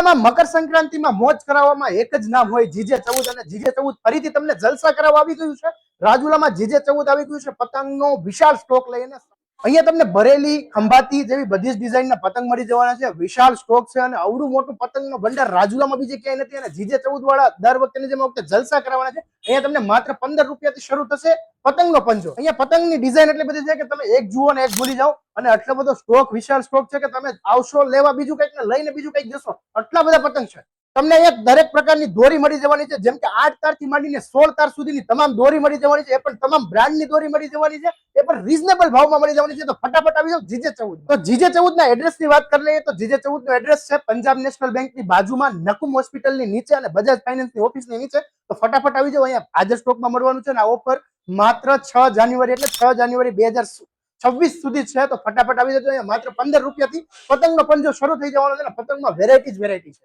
રાજુલામાં મકર સંક્રાંતિમાં મોજ કરાવવામાં એક જ નામ હોય જીજે ચૌદ અને જીજે ચૌદ ફરીથી તમને જલસા કરાવવા આવી ગયું છે. રાજુલામાં જીજે ચૌદ આવી ગયું છે. પતંગનો વિશાળ સ્ટોક લઈને અહીંયા તમને ભરેલી ખંભાતી જેવી બધી જ ડિઝાઇનના પતંગ મળી જવાના છે. વિશાળ સ્ટોક છે અને અવડું મોટું પતંગનો ભંડાર રાજુલામાં બીજે ક્યાંય નથી અને જીજે ચૌદ વાળા દર વખતે જેમ વખતે જલસા કરવાના છે. અહીંયા તમને માત્ર પંદર રૂપિયાથી શરૂ થશે. પતંગનો પંજો. અહીંયા પતંગની ડિઝાઇન એટલી બધી છે કે તમે એક જુઓ ને એક ભૂલી જાઓ. અને આટલો બધો સ્ટોક વિશાળ સ્ટોક છે કે તમે આવશો, લેવા બીજું કંઈક ને લઈને બીજું કંઈક જશો. આટલા બધા પતંગ છે. તમને એક દરેક પ્રકારની દોરી મળી જવાની છે. જેમ કે આઠ તારથી માંડીને સોળ તાર સુધીની તમામ દોરી મળી જવાની છે. એ પણ તમામ બ્રાન્ડની દોરી મળી જવાની છે. એ પણ રીઝનેબલ ભાવમાં મળી જવાની છે. તો ફટાફટ આવી જાવ જીજે ચૌદ. તો જીજે ચૌદ ના એડ્રેસની વાત કરી લઈએ તો જીજે ચૌદનું એડ્રેસ છે પંજાબ નેશનલ બેંકની બાજુમાં નકુમ હોસ્પિટલની નીચે અને બજાજ ફાઇનાન્સની ઓફિસની નીચે. તો ફટાફટ આવી જાવ અહીંયા આજે સ્ટોકમાં મળવાનું છે અને આ ઓફર માત્ર છ જાન્યુઆરી એટલે છ જાન્યુઆરી બે હજાર છવ્વીસ સુધી છે. તો ફટાફટ આવી જજો માત્ર પંદર રૂપિયાથી પતંગનો પંજો શરૂ થઈ જવાનો છે અને પતંગમાં વેરાયટી જ વેરાયટી છે.